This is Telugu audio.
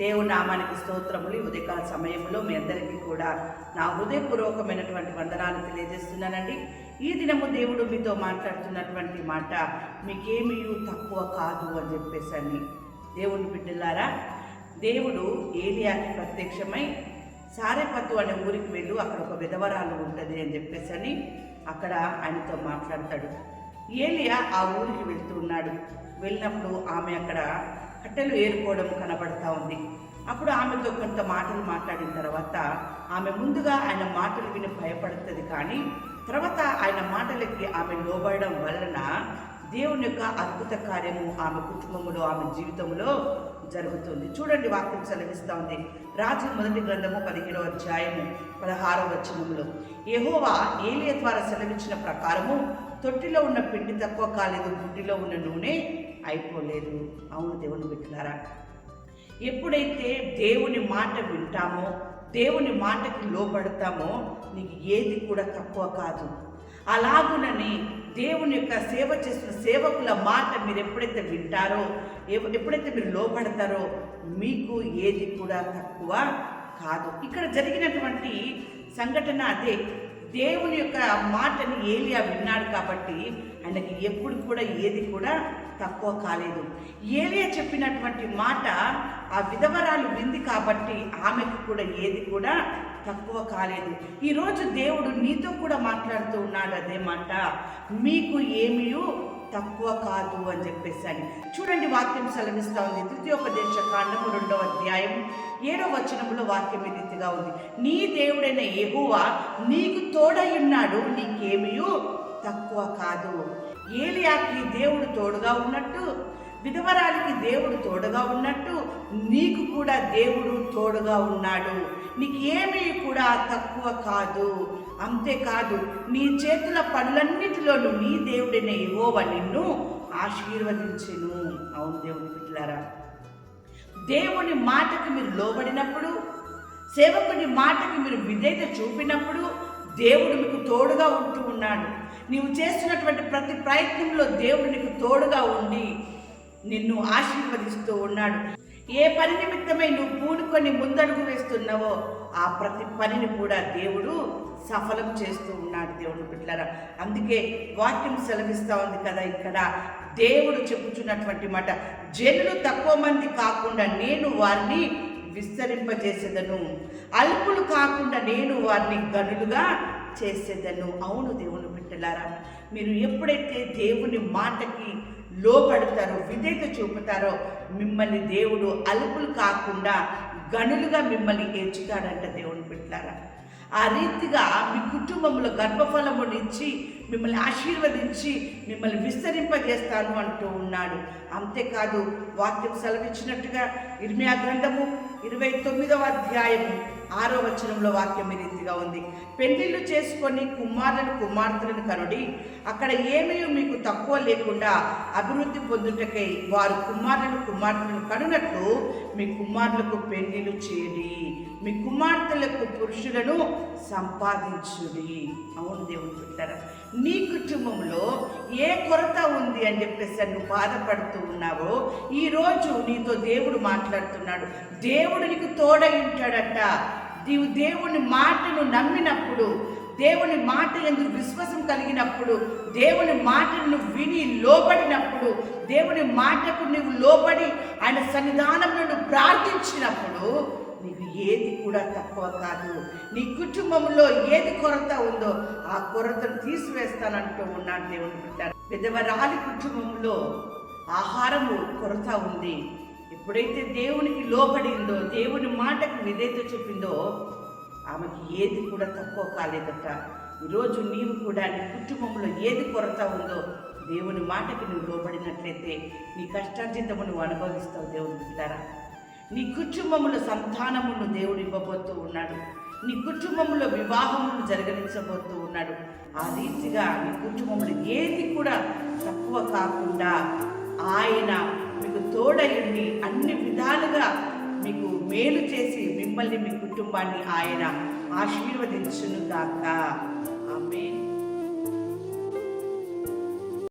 దేవుని నామానికి స్తోత్రములు. ఈ ఉదయకాల సమయంలో మీ అందరికీ కూడా నా హృదయపూర్వకమైనటువంటి వందనాలు తెలియజేస్తున్నానండి. ఈ దినము దేవుడు మీతో మాట్లాడుతున్నటువంటి మాట మీకేమీ తక్కువ కాదు అని చెప్పేసి అని. దేవుని బిడ్డలారా దేవుడు ఏలియాకి ప్రత్యక్షమై సారేపత్తు అనే ఊరికి వెళ్ళు అక్కడ ఒక విధవరాలు ఉంటుంది అని చెప్పేసి అని అక్కడ ఆయనతో మాట్లాడతాడు. ఏలియా ఆ ఊరికి వెళ్తూ ఉన్నాడు. వెళ్ళినప్పుడు ఆమె అక్కడ కట్టెలు ఏరుకోవడం కనబడతా ఉంది. అప్పుడు ఆమెతో కొంత మాటలు మాట్లాడిన తర్వాత ఆమె ముందుగా ఆయన మాటలు విని భయపడుతుంది కానీ తర్వాత ఆయన మాటలకి ఆమె లోబడడం వలన దేవుని యొక్క అద్భుత కార్యము ఆమె కుటుంబంలో ఆమె జీవితంలో జరుగుతుంది. చూడండి వాక్యం సెలవిస్తూ ఉంది. రాజు మొదటి గ్రంథము పదిహేడవ అధ్యాయము పదహారవ వచనంలో యహోవా ఏలియ ద్వారా సెలవిచ్చిన ప్రకారము తొట్టిలో ఉన్న పిండి తక్కువ కాలేదు గుడ్డిలో ఉన్న నూనె అయిపోలేదు. అవును దేవుని బిడ్డలారా ఎప్పుడైతే దేవుని మాట వింటామో దేవుని మాటకి లోపడతామో నీకు ఏది కూడా తక్కువ కాదు. అలాగునని దేవుని యొక్క సేవ చేసిన సేవకుల మాట మీరు ఎప్పుడైతే వింటారో ఎప్పుడైతే మీరు లోపడతారో మీకు ఏది కూడా తక్కువ కాదు. ఇక్కడ జరిగినటువంటి సంఘటన అదే. దేవుని యొక్క మాటని ఏలియా విన్నాడు కాబట్టి ఆయనకి ఎప్పుడు కూడా ఏది కూడా తక్కువ కాలేదు. ఏలియా చెప్పినటువంటి మాట ఆ విధవరాలు వింది కాబట్టి ఆమెకు కూడా ఏది కూడా తక్కువ కాలేదు. ఈరోజు దేవుడు నీతో కూడా మాట్లాడుతూ ఉన్నాడు అదే మాట. మీకు ఏమీ తక్కువ కాదు అని చెప్పేసి అని. చూడండి వాక్యం సెలవిస్తా ఉంది. తృతీయోపదేశ కాండము రెండవ అధ్యాయం ఏడవ వచనంలో వాక్యం ఈ రీతిగా ఉంది. నీ దేవుడైన ఎగువ నీకు తోడై ఉన్నాడు నీకేమీ తక్కువ కాదు. ఏలియాకి దేవుడు తోడుగా ఉన్నట్టు విధవరాలికి దేవుడు తోడుగా ఉన్నట్టు నీకు కూడా దేవుడు తోడుగా ఉన్నాడు. నీకేమీ కూడా తక్కువ కాదు. అంతేకాదు నీ చేతుల పనులన్నిటిలోనూ నీ దేవుడైన యెహోవా నిన్ను ఆశీర్వదించెను. అవును దేవుని పిల్లరా దేవుని మాటకి మీరు లోబడినప్పుడు సేవకుని మాటకి మీరు విధేయత చూపినప్పుడు దేవుడు మీకు తోడుగా ఉంటూ ఉన్నాడు. నీవు చేస్తున్నటువంటి ప్రతి ప్రయత్నంలో దేవుడు నీకు తోడుగా ఉండి నిన్ను ఆశీర్వదిస్తూ ఉన్నాడు. ఏ పని నిమిత్తమై నువ్వు పూనుకొని ముందడుగు వేస్తున్నావో ఆ ప్రతి పనిని కూడా దేవుడు సఫలం చేస్తూ ఉన్నాడు దేవుడు బిడ్డలారా. అందుకే వాక్యం సెలవిస్తూ ఉంది కదా ఇక్కడ. దేవుడు చెప్పుచున్నటువంటి మాట జనులు తక్కువ మంది కాకుండా నేను వారిని విస్తరింపజేసేదను. అల్పులు కాకుండా నేను వారిని గనులుగా చేసేదను. అవును దేవుని బిడ్డలారా మీరు ఎప్పుడైతే దేవుని మాటకి లోపడతారో విధేయత చూపుతారో మిమ్మల్ని దేవుడు అలుపులు కాకుండా గనులుగా మిమ్మల్ని ఎంచుతాడంట దేవుని పెట్టారా ఆ రీతిగా మీ కుటుంబంలో గర్భఫలమునిచ్చి మిమ్మల్ని ఆశీర్వదించి మిమ్మల్ని విస్తరింపజేస్తాను అంటూ ఉన్నాడు. అంతేకాదు వాక్యం సెలవిచ్చినట్టుగా ఇర్మియా గ్రంథము ఇరవై తొమ్మిదవ అధ్యాయము ఆరో వచనంలో వాక్యం ఈ రీతిగా ఉంది. పెళ్ళిళ్ళు చేసుకొని కుమారులను కుమార్తెలను కనుడి అక్కడ ఏమీ మీకు తక్కువ లేకుండా అభివృద్ధి పొందుటకై వారు కుమారులను కుమార్తెలను కనునట్లు మీ కుమారులకు పెళ్ళిళ్ళు చేయండి మీ కుమార్తెలకు పురుషులను సంపాదించుడి. అవును దేవుడు పెట్టారు నీ కుటుంబంలో ఏ కొరత ఉంది అని చెప్పేసి నువ్వు బాధపడుతూ ఉన్నావో ఈరోజు నీతో దేవుడు మాట్లాడుతున్నాడు. దేవుడు నీకు తోడై ఉంటాడట. నీవు దేవుని మాటను నమ్మినప్పుడు దేవుని మాట ఎందుకు విశ్వాసం కలిగినప్పుడు దేవుని మాటను విని లోబడినప్పుడు దేవుని మాటకు నువ్వు లోబడి ఆయన సన్నిధానంలో నువ్వు ప్రార్థించినప్పుడు నీకు ఏది కూడా తక్కువ కాదు. నీ కుటుంబంలో ఏది కొరత ఉందో ఆ కొరతను తీసివేస్తానంటూ ఉన్నాడు దేవుని బిడ్డ. పెద్దవరాలి కుటుంబంలో ఆహారము కొరత ఉంది. ఎప్పుడైతే దేవునికి లోబడిందో దేవుని మాటకు విధేత చూపిందో ఆమెకి ఏది కూడా తక్కువ కాలేదట. ఈరోజు నీవు కూడా నీ కుటుంబంలో ఏది కొరత ఉందో దేవుని మాటకి నువ్వు లోబడినట్లయితే నీ కష్టార్జితము నువ్వు అనుభవిస్తావు దేవుని బిడ్డారా. నీ కుటుంబంలో సంతానమును దేవుడు ఇవ్వబోతూ ఉన్నాడు. నీ కుటుంబంలో వివాహమును జరగనించబోతూ ఉన్నాడు. ఆ రీతిగా నీ కుటుంబంలో ఏది కూడా తక్కువ కాకుండా ఆయన మీకు తోడయుండి అన్ని విధాలుగా మీకు మేలు చేసి మిమ్మల్ని మీ కుటుంబాన్ని ఆయన ఆశీర్వదించును గాక